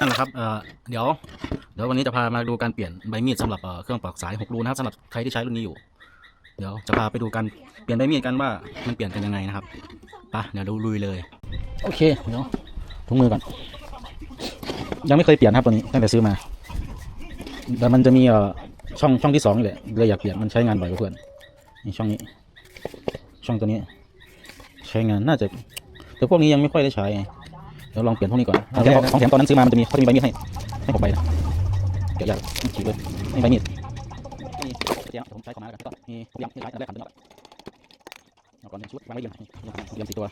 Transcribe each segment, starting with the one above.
นั่นแหละครับเอ่อเดี๋ยว เดี๋ยววันนี้จะพามาดูการเปลี่ยนใบมีดสำหรับเอ่อเครื่องปอกสาย6รูนะครับสำหรับใครที่ใช้รุ่นนี้อยู่ เดี๋ยวจะพาไปดูการเปลี่ยนใบมีดกันว่ามันเปลี่ยนกันยังไงนะครับไปะเดี๋ยวดูลุยเลย โอเคเดี๋ยวถุงมือก่อน ยังไม่เคยเปลี่ยนครับตัวนี้ตั้งแต่ซื้อมา แต่มันจะมีเอ่อช่องช่องที่สองนี่แหละเลยอยากเปลี่ยนมันใช้งานบ่อยกว่าเพื่อนนี่ช่องนี้ ช่องตัวนี้ ใช้งานน่าจะแต่พวกนี้ยังไม่ค่อยได้ใช้ เดี๋ยวลองเปลี่ยนพวกนี้ก่อนของแถมของแถมตอนนั้นซื้อมามันจะมีเขาจะมีใบมีดให้ให้ผมไปนะเดี๋ยวยากฉีกเลยนี่ใบมีดนี่เดี๋ยวผมใช้ของมาแล้วกันก็มีผมยังที่ใช้อันแรกขันตัวนี้เอาก่อนหนึ่งชุดวางไว้เรียงนี่เรียงสี่ตัว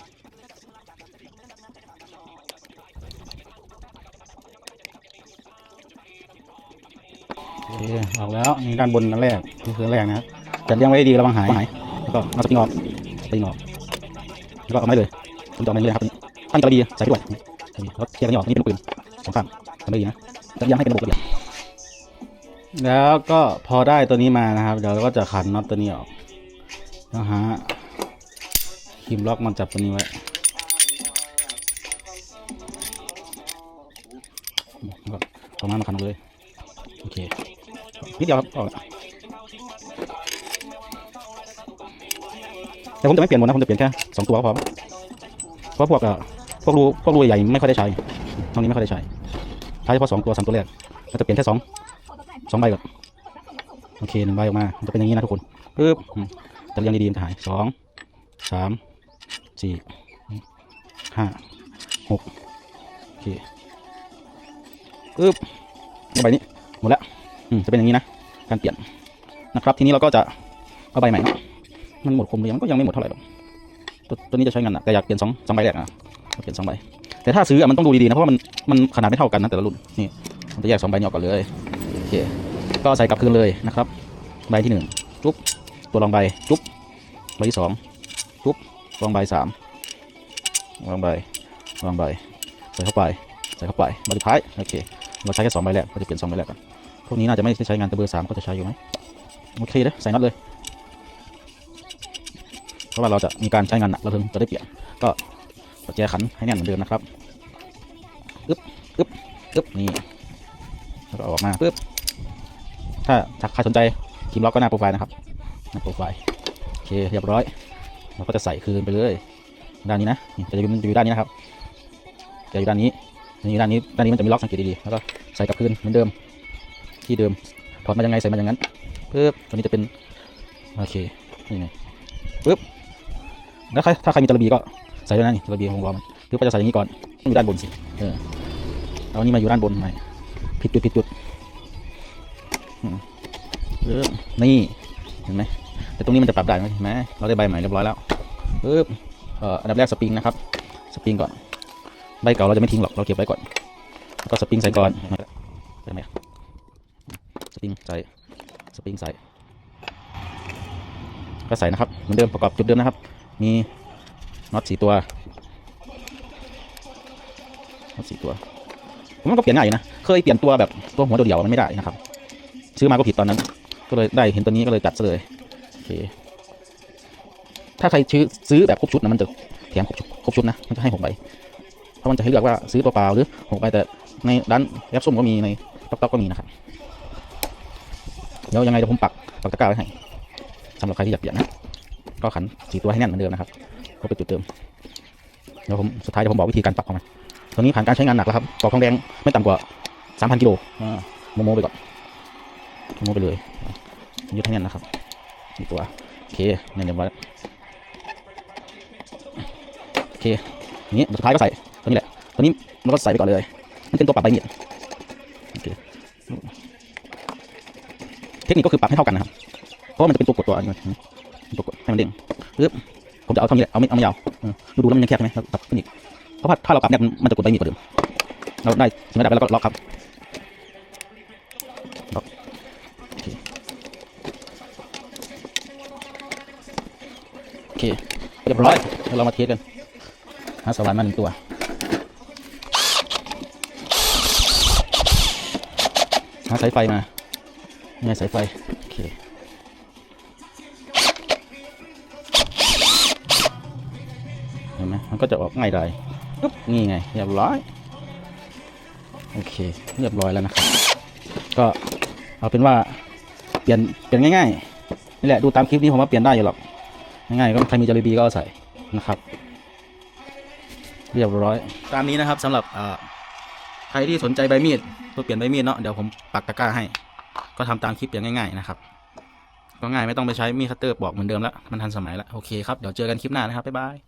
โอเคออกแล้วนี่ด้านบนอันแรกนี่คืออันแรกนะครับจัดเรียงไว้ให้ดีระวังหายหายแล้วก็เอาสปริงออกสปริงออกแล้วก็เอาไม้เลยผมจะเอาไม้เลยครับตั้งกระบี่ใส่ด้วย นี่แล้วเคลียร์กันออกนี่เป็นลูกปืนสองข้างทำได้ดีนะจัดเรียงให้เป็นระบบระเบียบแล้วก็พอได้ตัวนี้มานะครับ เดี๋ยวเราก็จะขันน็อตตัวนี้ออกแล้วหาครีมล็อกมันจับตัวนี้ไว้แล้วก็เอามาขันเลย โอเคนิดเดียวครับออกแต่ผมจะไม่เปลี่ยนหมดนะผมจะเปลี่ยนแค่สองตัวพอเพราะพวกอ่อพ วกรูพวกรูใหญ่ไม่ค่อยได้ใช้ตรงนี้ไม่ค่อยได้ใช้ใช้เฉพาะสองตัวสามตัวแรกเราจะเปลี่ยนแค่สองสองใบก่อนโอเคหนึ่งใบออกมามันจะเป็นอย่างนี้นะทุกคนปึ๊บอืมจะเรียงดีๆมันจะหายสองสามสี่ห้าหกโอเคปึ๊บใบนี้หมดแล้วจะเป็นอย่างนี้นะการเปลี่ยนนะครับ ทีนี้เราก็จะเอาใบใหม่เนาะมันหมดคมหรือยังมันก็ยังไม่หมดเท่าไหร่หรอกตัวตัวนี้จะใช้งานนักแต่อยากเปลี่ยนสองสองใบแรกอะ เปลี่ยนสองใบแต่ถ้าซื้ออะมันต้องดูดีๆนะเพราะว่ามันมันขนาดไม่เท่ากันนะแต่ละรุ่นนี่มันจะแยกสองใบนี้ออกก่อนเลยโอเคก็ใส่กลับคืนเลยนะครับ ใบที่หนึ่งจุ๊บตัวรองใบจุ๊บใบที่สองจุ๊บรองใบสามรองใบรองใบใส่เข้าไปใส่เข้าไปใบสุดท้ายโอเคเราใช้แค่สองใบแรกก็จะเปลี่ยนสองใบแรกก่อนพวกนี้น่าจะไม่ได้ใช้งานแต่เบอร์สามก็จะใช้อยู่ไหมโอเคเลยใส่น็อตเลย เพราะว่าเราจะมีการใช้งานหนักเราถึงจะได้เปลี่ยนก็ กดแจขันให้แน่นเหมือนเดิมนะครับอึ๊บอึ๊บอึ๊บนี่แล้วก็เอาออกมาปึ๊บถ้าใครสนใจคีมล็อกก็หน้าโปรไฟล์นะครับหน้าโปรไฟล์โอเคเรียบร้อยเราก็จะใส่คืนไปเลยด้านนี้นะจะอยู่จะอยู่ด้านนี้นะครับจะอยู่ด้านนี้นี่ด้านนี้ด้านนี้มันจะมีล็อกสังเกตดีๆแล้วก็ใส่กลับคืนเหมือนเดิมที่เดิมถอดมายังไงใส่มาอย่างนั้นปึ๊บตัวนี้จะเป็นโอเคนี่ไงปึ๊บแล้วใครถ้าใครมีตะลบีก็ ใส่ด้วยนะนี่ตะลบีของเรามันหรือว่าจะใส่อย่างนี้ก่อนอยู่ด้านบนสิเออเอาอันนี้มาอยู่ด้านบนหน่ผิดจุดผิดจุดอืมปึ๊บนี่เห็นไหมแต่ตรงนี้มันจะปรับได้ไหมเห็นไหมเราได้ใบใหม่เรียบร้อยแล้วปึ๊บเอ่ออันดับแรกสปริงนะครับสปริงก่อนใบเก่าเราจะไม่ทิ้งหรอกเราเก็บไว้ก่อนแล้วก็สปริงใส่ก่อนใช่ไหมสปริงใส่สปริงใส่ก็ใส่นะครับเหมือนเดิมประกอบจุดเดิมนะครับ มี น็อตสี่ตัวน็อตสี่ตัว ผมว่าก็เปลี่ยนง่ายอยู่นะ เคยเปลี่ยนตัวแบบตัวหัวเดียวมันไม่ได้นะครับ ซื้อมาก็ผิดตอนนั้น ก็เลยได้เห็นตัวนี้ก็เลยจัดซะเลยโอเคถ้าใครซื้อซื้อแบบครบชุดนะมันจะแถมครบชุดครบชุดนะมันจะให้หกใบเพราะมันจะให้เลือกว่าซื้อตัวเปล่าหรือหกใบแต่ในร้านแอปส้มก็มีในต๊อกต๊อกก็มีนะครับเดี๋ยวยังไงเดี๋ยวผมปักปักตะกร้าไว้ให้สำหรับใครที่อยากเปลี่ยนนะก็ขันสีตัวให้แน่นเหมือนเดิมนะครับ ก็เป็นจุดเดิมเดี๋ยวผมสุดท้ายเดี๋ยวผมบอกวิธีการปักของมันตัวนี้ผ่านการใช้งานหนักแล้วครับปอกทองแดงไม่ต่ำกว่าสามพันกิโลโมโมไปก่อนโมโมไปเลยยึดให้แน่นนะครับสีตัวโอเคแน่นเรียบร้อยแล้วโอเคนี้สุดท้ายก็ใส่ตัวนี้แหละตัวนี้เราก็ใส่ไปก่อนเลยมันเป็นตัวปรับใบมีดโอเคเทคนิคก็คือปรับให้เท่ากันนะครับเพราะว่ามันจะเป็นตัวกดตัวอันนี้ตัวกดให้มันเด้งปึ๊บ ผมจะเอาเท่านี้แหละเอาไม่เอาไม่ยาวดูดูแล้วมันยังแคบใช่ไหมปรับขึ้นอีกเพราะว่าถ้าเราปรับเนี่ยมันจะกดใบมีกว่าเดิมเราได้ถึงระดับแล้วก็ล็อกครับล็อกโอเคเรียบร้อยแล้วเรามาเทสกันหาสว่านมาหนึ่งตัวหาสายไฟมานี่สายไฟโอเค เห็นไหมมันก็จะออกง่ายได้ปุ๊บนี่ไงเรียบร้อยโอเค เรียบร้อยแล้วนะครับ ก็เอาเป็นว่าเปลี่ยนเปลี่ยนง่ายๆนี่แหละดูตามคลิปนี้ผมว่าเปลี่ยนได้อยู่หรอกง่ายๆก็ใครมีจารีบีก็เอาใส่นะครับ เรียบร้อย ตามนี้นะครับสำหรับใครที่สนใจใบมีดตัวเปลี่ยนใบมีดเนาะเดี๋ยวผมปักตะกร้าให้ ก็ทำตามคลิปอย่างง่ายๆนะครับก็ง่ายไม่ต้องไปใช้มีดคัตเตอร์ปอกเหมือนเดิมแล้วมันทันสมัยแล้วโอเคครับเดี๋ยวเจอกันคลิปหน้านะครับบ๊ายบาย